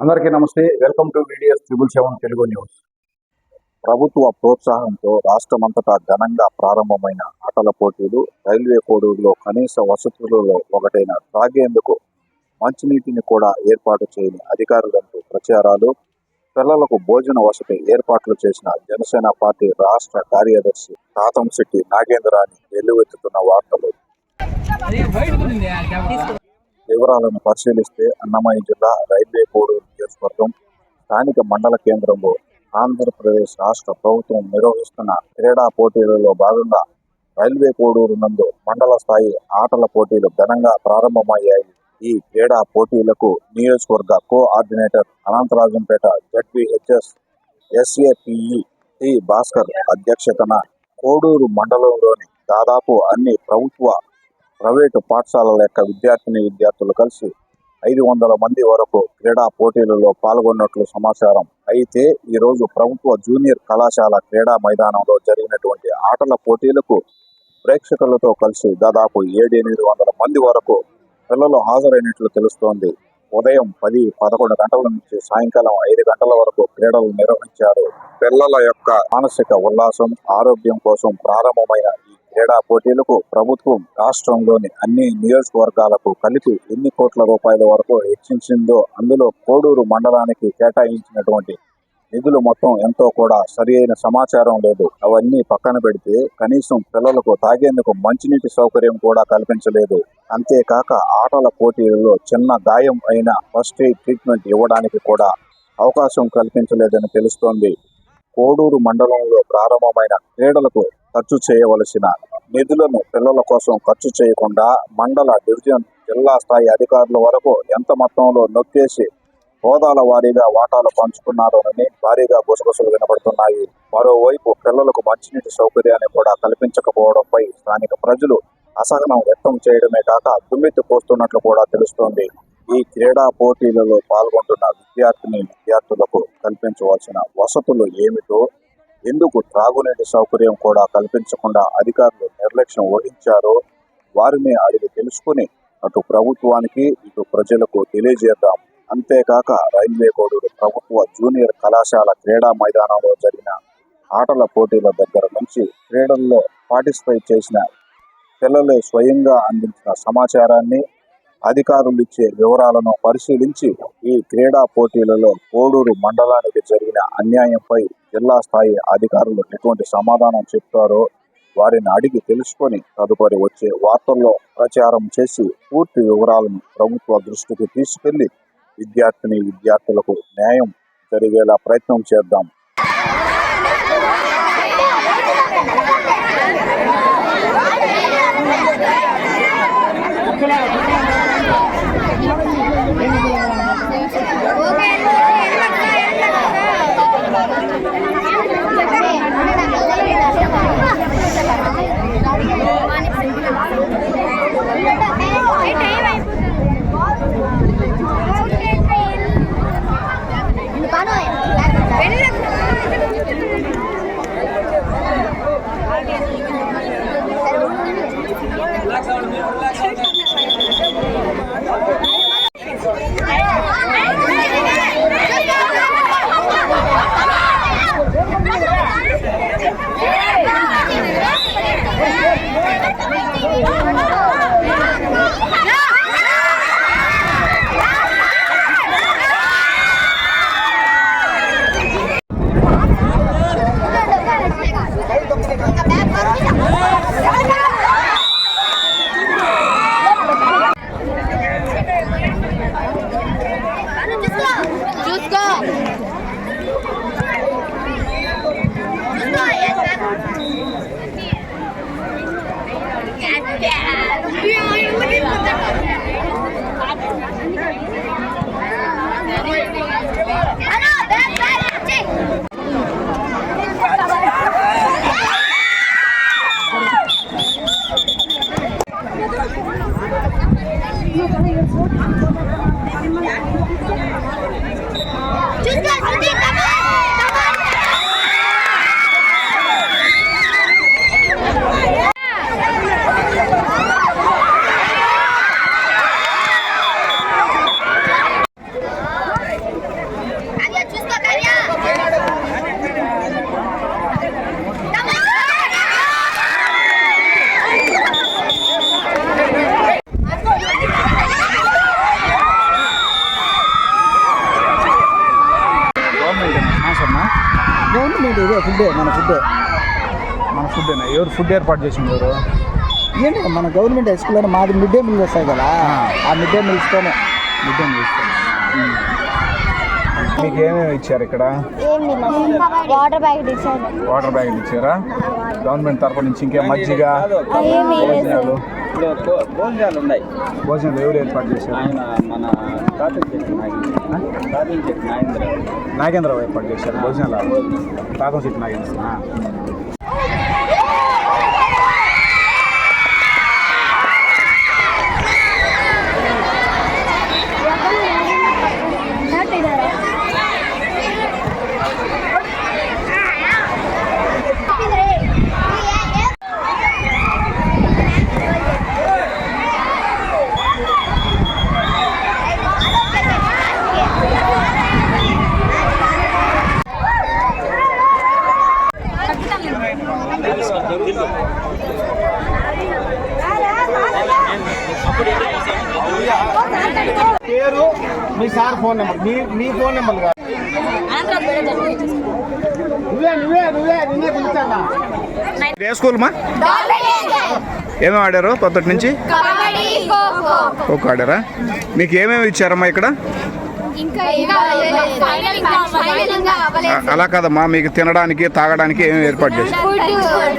అందరికీ నమస్తే. Welcome to videos triple seven Telugu news. ప్రభుత్వ ప్రోత్సాహంతో రాష్ట్రమంతటా ఘనంగా ప్రారంభమైన ఆటల పోటీలు రైల్వే కోడూరులో కనీస వసతులలో ఒకటైన తాగేందుకు మంచినీటిని కూడా ఏర్పాటు చేయని అధికారులంటూ ప్రచారాలు. పిల్లలకు భోజన వసతి ఏర్పాట్లు చేసిన జనసేన పార్టీ రాష్ట్ర కార్యదర్శి తాతంశెట్టి నాగేంద్రాన్ని వెల్లువెత్తుతున్న వార్తలు. వివరాలను పరిశీలిస్తే అన్నమయ్య జిల్లా రైల్వే కోడూరు నియోజకవర్గం స్థానిక మండల కేంద్రంలో ఆంధ్రప్రదేశ్ రాష్ట్ర ప్రభుత్వం నిర్వహిస్తున్న క్రీడా పోటీలలో భాగంగా రైల్వే కోడూరు నందు మండల స్థాయి ఆటల పోటీలు ఘనంగా ప్రారంభమయ్యాయి. ఈ క్రీడా పోటీలకు నియోజకవర్గ coordinator అనంతరాజంపేట ZPHS SA PE T Bhaskar అధ్యక్షతన కోడూరు మండలంలోని దాదాపు అన్ని ప్రభుత్వ ప్రైవేటు పాఠశాలల యొక్క విద్యార్థిని విద్యార్థులు కలిసి ఐదు వందల మంది వరకు క్రీడా పోటీలలో పాల్గొన్నట్లు సమాచారం. అయితే ఈరోజు ప్రభుత్వ జూనియర్ కళాశాల క్రీడా మైదానంలో జరిగినటువంటి ఆటల పోటీలకు ప్రేక్షకులతో కలిసి దాదాపు ఏడు ఎనిమిది వందల మంది వరకు పిల్లలు హాజరైనట్లు తెలుస్తోంది. ఉదయం పది పదకొండు గంటల నుంచి సాయంకాలం ఐదు గంటల వరకు క్రీడలు నిర్వహించారు. పిల్లల యొక్క మానసిక ఉల్లాసం ఆరోగ్యం కోసం ప్రారంభమైన క్రీడా పోటీలకు ప్రభుత్వం రాష్ట్రంలోని అన్ని నియోజకవర్గాలకు కలిపి ఎన్ని కోట్ల రూపాయల వరకు హెచ్చించిందో అందులో కోడూరు మండలానికి కేటాయించినటువంటి నిధులు మొత్తం ఎంతో కూడా సరి అయిన సమాచారం లేదు. అవన్నీ పక్కన పెడితే కనీసం పిల్లలకు తాగేందుకు మంచినీటి సౌకర్యం కూడా కల్పించలేదు. అంతేకాక ఆటల పోటీలలో చిన్న గాయం అయిన ఫస్ట్ ఎయిడ్ ట్రీట్మెంట్ ఇవ్వడానికి కూడా అవకాశం కల్పించలేదని తెలుస్తోంది. కోడూరు మండలంలో ప్రారంభమైన క్రీడలకు ఖర్చు చేయవలసిన నిధులను పిల్లల కోసం ఖర్చు చేయకుండా మండల డివిజన్ జిల్లా స్థాయి అధికారుల వరకు ఎంత మొత్తంలో నొక్కేసి హోదాల వారీగా వాటాలు పంచుకున్నారోనని భారీగా గుసగుసలు వినబడుతున్నాయి మరోవైపు పిల్లలకు మంచినీటి సౌకర్యాన్ని కూడా కల్పించకపోవడంపై స్థానిక ప్రజలు అసహనం వ్యక్తం చేయడమే కాక దుమ్మెత్తి పోస్తున్నట్లు కూడా తెలుస్తోంది. ఈ క్రీడా పోటీలలో పాల్గొంటున్న విద్యార్థిని విద్యార్థులకు కల్పించవలసిన వసతులు ఏమిటో ఎందుకు త్రాగునీటి సౌకర్యం కూడా కల్పించకుండా అధికారులు నిర్లక్ష్యం వహించారో వారిని అడిగి తెలుసుకుని అటు ప్రభుత్వానికి ఇటు ప్రజలకు తెలియజేద్దాం. అంతేకాక రైల్వే కోడూరు ప్రభుత్వ జూనియర్ కళాశాల క్రీడా మైదానంలో జరిగిన ఆటల పోటీల దగ్గర నుంచి క్రీడల్లో పార్టిసిపేట్ చేసిన పిల్లలే స్వయంగా అందించిన సమాచారాన్ని అధికారులు ఇచ్చే వివరాలను పరిశీలించి ఈ క్రీడా పోటీలలో కోడూరు మండలానికి జరిగిన అన్యాయంపై జిల్లా స్థాయి అధికారులు ఎటువంటి సమాధానం చెప్తారో వారిని అడిగి తెలుసుకొని తదుపరి వచ్చే వార్తల్లో ప్రచారం చేసి పూర్తి వివరాలను ప్రభుత్వ దృష్టికి తీసుకెళ్ళి విద్యార్థిని విద్యార్థులకు న్యాయం జరిగేలా ప్రయత్నం చేద్దాం. ใช่ค่ะทําอะไรคะ ఫుడ్ ఏర్పాటు చేసింది ఏంటి మన గవర్నమెంట్ హై స్కూల్లో మాది మిడ్ డే మీల్ వస్తాయి కదా? ఆ. మిడ్ డే మీల్స్తోనే మిడ్ డే మీల్ మీకు ఏమేమి ఇచ్చారు ఇక్కడ? వాటర్ ప్యాకెట్ ఇచ్చారు వాటర్ బ్యాగ్ ఇచ్చారా? గవర్నమెంట్ తరపు నుంచి ఇంకే మజ్జిగ భోజనాలు. ఉన్నాయి భోజనాలు ఎవరు ఏర్పాటు చేశారు? ఆయన మన నాగేంద్రరావు ఏర్పాటు చేశారు భోజనాలు. తాతం చెట్టు నాగేంద్ర పేరు మీ సార్ ఫోన్ నెంబర్. మీ మీ ఫోన్ నెంబర్ కాదు. నువ్వే నువ్వే నువ్వే నిన్నే పిలుస్తానా ఏ స్కూల్ మా? ఏమేమి ఆడారు పొద్దుటి నుంచి? ఖోఖో ఖోఖో ఆడారా? మీకు ఏమేమి ఇచ్చారమ్మా ఇక్కడ? అలా కాదమ్మా మీకు తినడానికి తాగడానికి ఏమేమి ఏర్పాటు చేశారు? ఫుడ్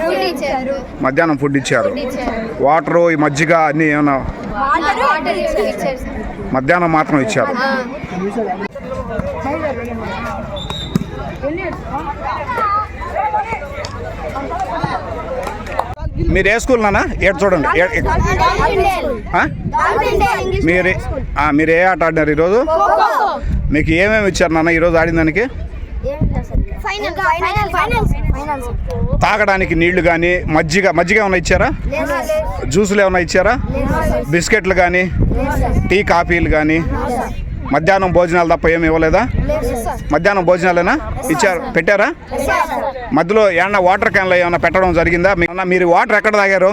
ఫుడ్ ఇచ్చారు మధ్యాహ్నం ఫుడ్ ఇచ్చారు. వాటరు ఈ మజ్జిగ అన్నీ ఏమైనా వాటర్ వాటర్ ఇచ్చారు. మధ్యాహ్నం మాత్రం ఇచ్చారు. మీరు ఏ స్కూల్ నాన్న? ఏడు చూడండి? మీరు మీరు ఏ ఆట ఆడినారు ఈరోజు? మీకు ఏమేమి ఇచ్చారు నాన్న ఈరోజు ఆడిన దానికి? తాగడానికి నీళ్ళు కానీ మజ్జిగ మజ్జిగ ఏమైనా ఇచ్చారా? జ్యూసులు ఏమైనా ఇచ్చారా? బిస్కెట్లు కానీ టీ కాఫీలు కానీ మధ్యాహ్నం భోజనాలు తప్ప ఏమి ఇవ్వలేదా? మధ్యాహ్నం భోజనాలేనా? ఇచ్చారు. పెట్టారా? మధ్యలో ఏమన్నా వాటర్ క్యాన్లో ఏమైనా పెట్టడం జరిగిందా? మీరు వాటర్ ఎక్కడ తాగారు?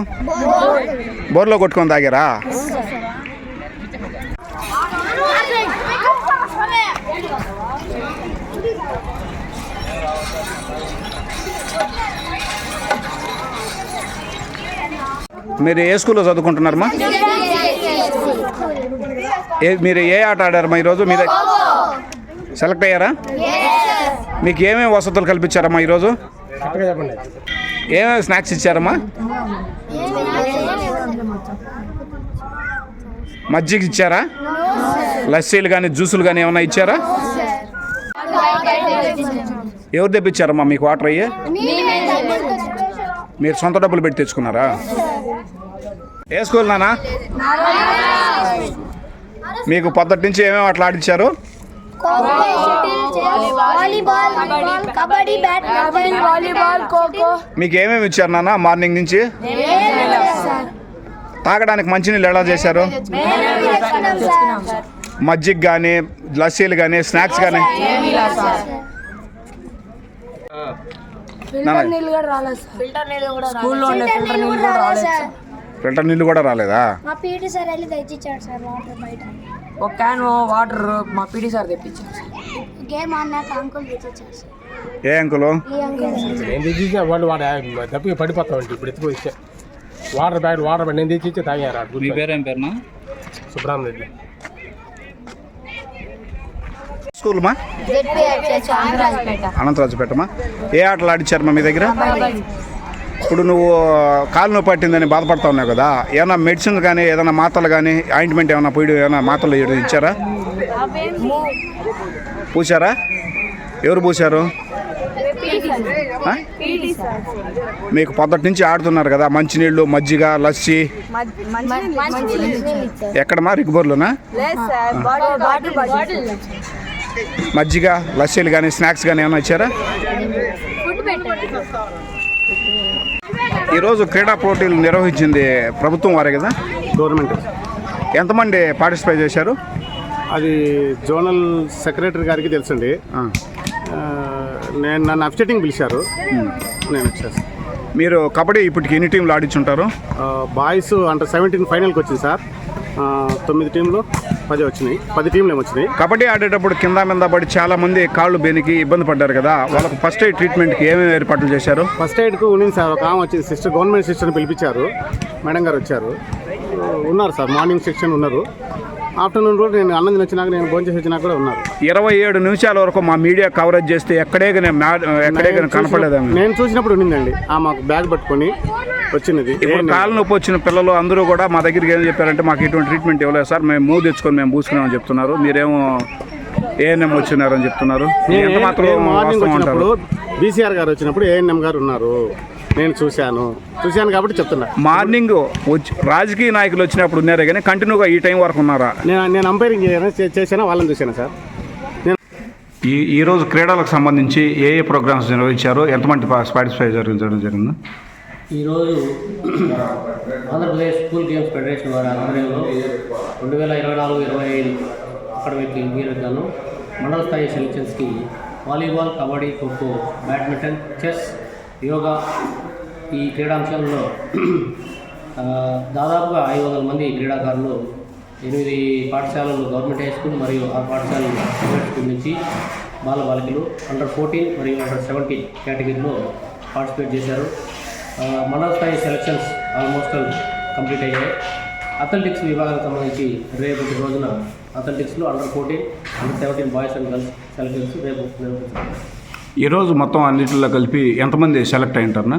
బోర్లో కొట్టుకొని తాగారా? మీరు ఏ స్కూల్లో చదువుకుంటున్నారమ్మా ఏ మీరు ఏ ఆట ఆడారమ్మా ఈరోజు? మీరు సెలెక్ట్ అయ్యారా? మీకు ఏమేమి వసతులు కల్పించారమ్మా ఈరోజు? ఏమేమి స్నాక్స్ ఇచ్చారమ్మా? మజ్జిగ ఇచ్చారా? లస్సీలు కానీ జ్యూసులు కానీ ఏమైనా ఇచ్చారా? ఎవరు తెప్పించారమ్మా మీకు వాటర్ అయ్యే? మీరు సొంత డబ్బులు పెట్టి తెచ్చుకున్నారా? ఏ స్కూల్ నానా? మీకు పొద్దుటి నుంచి ఏమేమి అట్లా ఆడిచ్చారు volleyball kabaddi badminton volleyball khokho మీకు ఏమేమి ఇచ్చారు నాన్న మార్నింగ్ నుంచి? తాగడానికి మంచినీళ్ళు ఎలా చేశారు? మజ్జిగ కానీ లస్సీలు కానీ స్నాక్స్ కానీ ఫిల్టర్ నీళ్ళు కూడా రాలేదా మా పీటీ సార్ వెళ్ళి తెచ్చిచ్చాడు సార్ వాటర్ బయట. ఒక క్యాన్ వాటర్ మా పీటీ సార్ తెప్పించారు సార్. గేమ్ ఆడినాక అంకుల్ తెచ్చిచ్చాడు సార్. ఏ అంకులు ఈ అంకుల్ నేను తెచ్చిచ్చా వాళ్ళు వాడు దప్పికి పడిపోతామంటే ఇప్పుడు ఎత్తుకు ఇచ్చా వాటర్ బ్యాగ్ వాటర్ బ్యాగ్ నేను తెచ్చిచ్చే తాగారు? మీ పేరు ఏం పేరునా? సుబ్రహ్మణ్యం స్కూల్ మా అనంతరాజుపేటమా? ఏ ఆటలు ఆడిచ్చారమ్మా మీ దగ్గర? ఇప్పుడు నువ్వు కాలు నొప్పి పట్టిందని బాధపడతా ఉన్నావు కదా? ఏమైనా మెడిసిన్ కానీ ఏదైనా మాత్రలు కానీ ఆయింట్మెంట్ ఏమైనా పోయి ఏమైనా మాత్రలు ఇచ్చారా? పూసారా? ఎవరు పూసారు? మీకు పొద్దుటి నుంచి ఆడుతున్నారు కదా మంచినీళ్ళు మజ్జిగ లస్సీ. ఎక్కడమా రిగ్బోర్లోనా? మజ్జిగ లస్సీలు కానీ స్నాక్స్ కానీ ఏమైనా ఇచ్చారా? ఈరోజు క్రీడా పోటీలు నిర్వహించింది ప్రభుత్వం వారే కదా? గవర్నమెంట్. ఎంతమంది పార్టిసిపేట్ చేశారు? అది జోనల్ సెక్రటరీ గారికి తెలుసండి. నేను నన్ను అప్సెటింగ్ పిలిచారు. నేను వచ్చేసాను మీరు కబడ్డీ ఇప్పటికి ఎన్ని టీంలు ఆడించుంటారు? బాయ్స్ అండర్ సెవెంటీన్ ఫైనల్కి వచ్చింది సార్. తొమ్మిది టీంలు పది వచ్చినాయి. పది టీంలు ఏమో వచ్చినాయి. కబడ్డీ ఆడేటప్పుడు కింద మీద పడి చాలా మంది కాళ్ళు బెనికి ఇబ్బంది పడ్డారు కదా. వాళ్ళకు ఫస్ట్ ఎయిడ్ ట్రీట్మెంట్కి ఏమేమి ఏర్పాట్లు చేశారు? ఫస్ట్ ఎయిడ్కు ఉండింది సార్. ఒక ఆమె వచ్చి సిస్టర్ గవర్నమెంట్ సిస్టర్ని పిలిపించారు. మేడం గారు వచ్చారు. ఉన్నారు సార్. మార్నింగ్ సెక్షన్ ఉన్నారు. ఆఫ్టర్నూన్ కూడా నేను అన్నం వచ్చినాక నేను భోజనం చేసి వచ్చినాక కూడా ఉన్నారు. ఇరవై ఏడు నిమిషాల వరకు మా మీడియా కవరేజ్ చేస్తే ఎక్కడే ఎక్కడే కానీ కనపడలేదండి నేను చూసినప్పుడు ఉండిందండి ఆ మాకు బ్యాగ్ పట్టుకొని వచ్చినది ఇప్పుడు కాలు నొప్పి వచ్చిన పిల్లలు అందరూ కూడా మా దగ్గరికి ఏం చెప్పారంటే మాకు ఇటువంటి ట్రీట్మెంట్ ఇవ్వలేదు సార్ మేము మూవ్ తెచ్చుకొని మేము పూసుకున్నామని చెప్తున్నారు. మీరేమో ఏఎన్ఎం వచ్చినారని చెప్తున్నారు. మార్నింగ్ వచ్చినప్పుడు బీసీఆర్ గారు వచ్చినప్పుడు ఏఎన్ఎం గారు ఉన్నారు. నేను చూశాను. చూశాను కాబట్టి చెప్తున్నా. మార్నింగ్ వచ్చి రాజకీయ నాయకులు వచ్చినప్పుడు ఉన్నారే కానీ కంటిన్యూగా ఈ టైం వరకు ఉన్నారా? నేను నేను అంపైరింగ్ చేశాను? వాళ్ళని చూశాను సార్? ఈ ఈ రోజు క్రీడలకు సంబంధించి ఏ ఏ ప్రోగ్రామ్స్ నిర్వహించారు? ఎంతమంది పార్టిసిపేట్ జరిగించడం జరిగింది? ఈరోజు ఆంధ్రప్రదేశ్ స్కూల్ గేమ్స్ ఫెడరేషన్ వారి ఆధ్వర్యంలో రెండు వేల ఇరవై నాలుగు ఇరవై ఐదు అకాడమిక్ ఇయర్ మండల స్థాయి సెలక్షన్స్కి volleyball kabaddi khokho badminton chess yoga ఈ క్రీడాంశంలో దాదాపుగా ఐదు వందల మంది క్రీడాకారులు ఎనిమిది పాఠశాలలు గవర్నమెంట్ హై స్కూల్ మరియు ఆ పాఠశాలలు ప్రైవేట్ స్కూల్ నుంచి బాల బాలికలు అండర్ ఫోర్టీన్ మరియు అండర్ సెవెంటీన్ కేటగిరీలో పార్టిసిపేట్ చేశారు. మండల స్థాయి సెలక్షన్స్ ఆల్మోస్ట్ ఆల్ కంప్లీట్ అయ్యాయి. అథ్లెటిక్స్ విభాగానికి సంబంధించి రేపటి రోజున అథ్లెటిక్స్లో under fourteen under seventeen boys and girls selections రేపు ఈరోజు మొత్తం అన్నింటిలో కలిపి ఎంతమంది సెలెక్ట్ అయింటారనా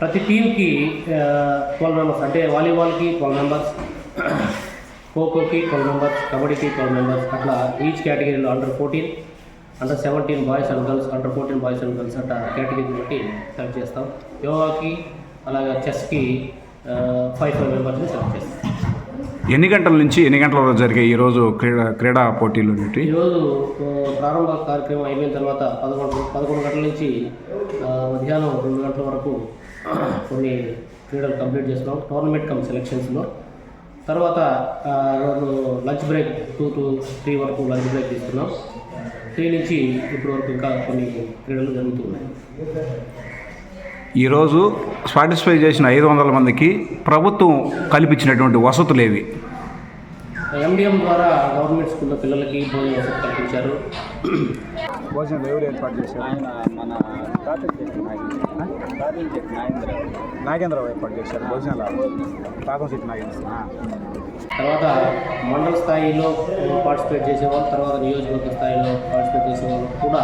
ప్రతి టీంకి ట్వెల్వ్ మెంబర్స్ అంటే వాలీబాల్కి ట్వెల్వ్ మెంబర్స్ ఖోఖోకి ట్వెల్వ్ మెంబర్స్ కబడ్డీకి ట్వెల్వ్ మెంబర్స్ అట్లా ఈచ్ కేటగిరీలో under fourteen under seventeen boys and girls under fourteen boys and girls అట్లా కేటగిరీ బట్టి సెలెక్ట్ చేస్తాం. యోగాకి అలాగే చెస్కి ఫైవ్ ఫైవ్ మెంబర్స్ని సెలెక్ట్ చేస్తాం. ఎన్ని గంటల నుంచి ఎన్ని గంటల వరకు జరిగే ఈరోజు క్రీడా క్రీడా పోటీలు? ఈరోజు ప్రారంభ కార్యక్రమం అయిపోయిన తర్వాత పదకొండు పదకొండు గంటల నుంచి మధ్యాహ్నం రెండు గంటల వరకు కొన్ని క్రీడలు కంప్లీట్ చేస్తున్నాం. టోర్నమెంట్ కమ్ సెలెక్షన్స్లో తర్వాత lunch break two to three వరకు లంచ్ బ్రేక్ తీసుకున్నాం. త్రీ నుంచి ఇప్పటి వరకు ఇంకా కొన్ని క్రీడలు జరుగుతూ ఉన్నాయి ఈరోజు పార్టిసిపేట్ చేసిన ఐదు వందల మందికి ప్రభుత్వం కల్పించినటువంటి వసతులు ఏవి? ఎండిఎం ద్వారా గవర్నమెంట్ స్కూల్లో పిల్లలకి భోజన వసతి కల్పించారు. భోజనం ఎవరు ఏర్పాటు చేశారు? ఆయన మన నాగేంద్రరావు ఏర్పాటు చేశారు భోజనాలు. తాగం సిటీ నాగేంద్ర. తర్వాత మండల స్థాయిలో పార్టిసిపేట్ చేసేవాళ్ళు తర్వాత నియోజకవర్గ స్థాయిలో పార్టిసిపేట్ చేసేవాళ్ళు కూడా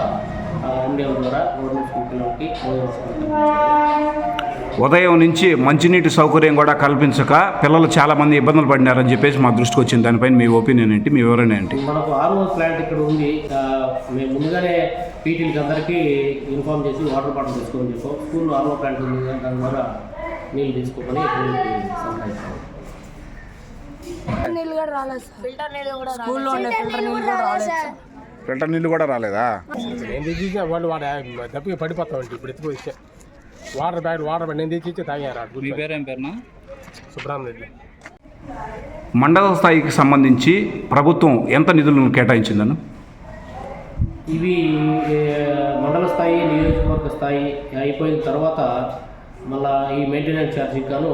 ఎండిఎం ద్వారా గవర్నమెంట్ స్కూల్ పిల్లలకి భోజన ఉదయం నుంచి మంచినీటి సౌకర్యం కూడా కల్పించక పిల్లలు చాలా మంది ఇబ్బందులు పడినారని చెప్పేసి మా దృష్టికి వచ్చింది. దానిపైన మీ ఒపీనియన్ ఏంటి? మీ వివరణ ఏంటి? మనకు ఆర్ఓ ప్లాంట్ ఇక్కడ ఉంది. ఆ, మేము ముందుగానే పీటీలకి అందరికీ ఇన్ఫామ్ చేసి వాటర్ బాటిల్ తీసుకోమని చెప్పాం. స్కూల్లో ఆర్ఓ ప్లాంట్ ఉంది. దాని ద్వారా నీళ్ళు తీసుకోమని నీళ్ళు కూడా రాలేదు ఫిల్టర్ నీళ్ళు కూడా స్కూల్లో ఉండే ఫిల్టర్ నీళ్ళు కూడా రాలేదు ఫిల్టర్ నీళ్ళు కూడా వాళ్ళు వాడు దప్పికి పడిపోతామండి ఇప్పుడు ఎత్తుకు ఇచ్చే వాటర్ బ్యాగ్ వాటర్ బ్యాగ్ నేను తెచ్చి ఇచ్చే తాగారు మీ పేరేం పేరునా? సుబ్రహ్మణ్యం మండల స్థాయికి సంబంధించి ప్రభుత్వం ఎంత నిధులను కేటాయించిందను ఇవి ఏ, మండల స్థాయి నియోజకవర్గ స్థాయి అయిపోయిన తర్వాత మళ్ళా ఈ మెయింటెనెన్స్ ఛార్జీకి గాను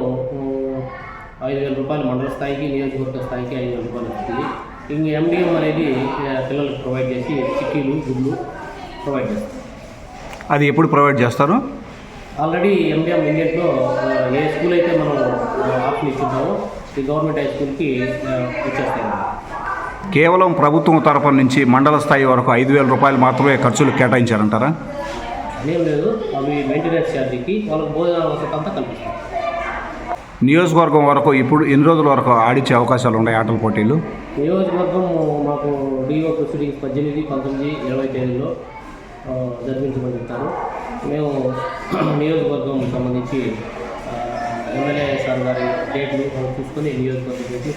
ఐదు వేల రూపాయలు మండల స్థాయికి నియోజకవర్గ స్థాయికి ఐదు వేల రూపాయలు వస్తుంది. ఇంక ఎండిఎం అనేది ఏ, పిల్లలకు ప్రొవైడ్ చేసి చిక్కీలు గుడ్లు ప్రొవైడ్ చేస్తారు. అది ఎప్పుడు ప్రొవైడ్ చేస్తారు? ఆల్రెడీ ఎండిఎం ఇండియన్లో ఏ స్కూల్ అయితే మనం ఆప్షన్ ఇచ్చింటామో ఈ గవర్నమెంట్ హై స్కూల్కి ఆ, వచ్చేస్తాయి కేవలం ప్రభుత్వం తరఫు నుంచి మండల స్థాయి వరకు ఐదు వేల రూపాయలు మాత్రమే ఖర్చులు కేటాయించారంటారా? అనేం లేదు. అవి మెయింటెనెన్స్ ఛార్జీకి వాళ్ళకి భోజన వసతి అంతా కల్పిస్తాం. నియోజకవర్గం వరకు ఇప్పుడు ఎన్ని రోజుల వరకు ఆడించే అవకాశాలు ఉన్నాయి ఆటల పోటీలు? నియోజకవర్గం మాకు డిఓ ప్రొసీడింగ్స్ పద్దెనిమిది పంతొమ్మిది ఇరవై తేదీలో. జరిపించమని చెప్తారు మేము నియోజకవర్గం సంబంధించి ఎమ్మెల్యే సార్ గారి డేట్లు చూసుకొని నియోజకవర్గం డేట్లు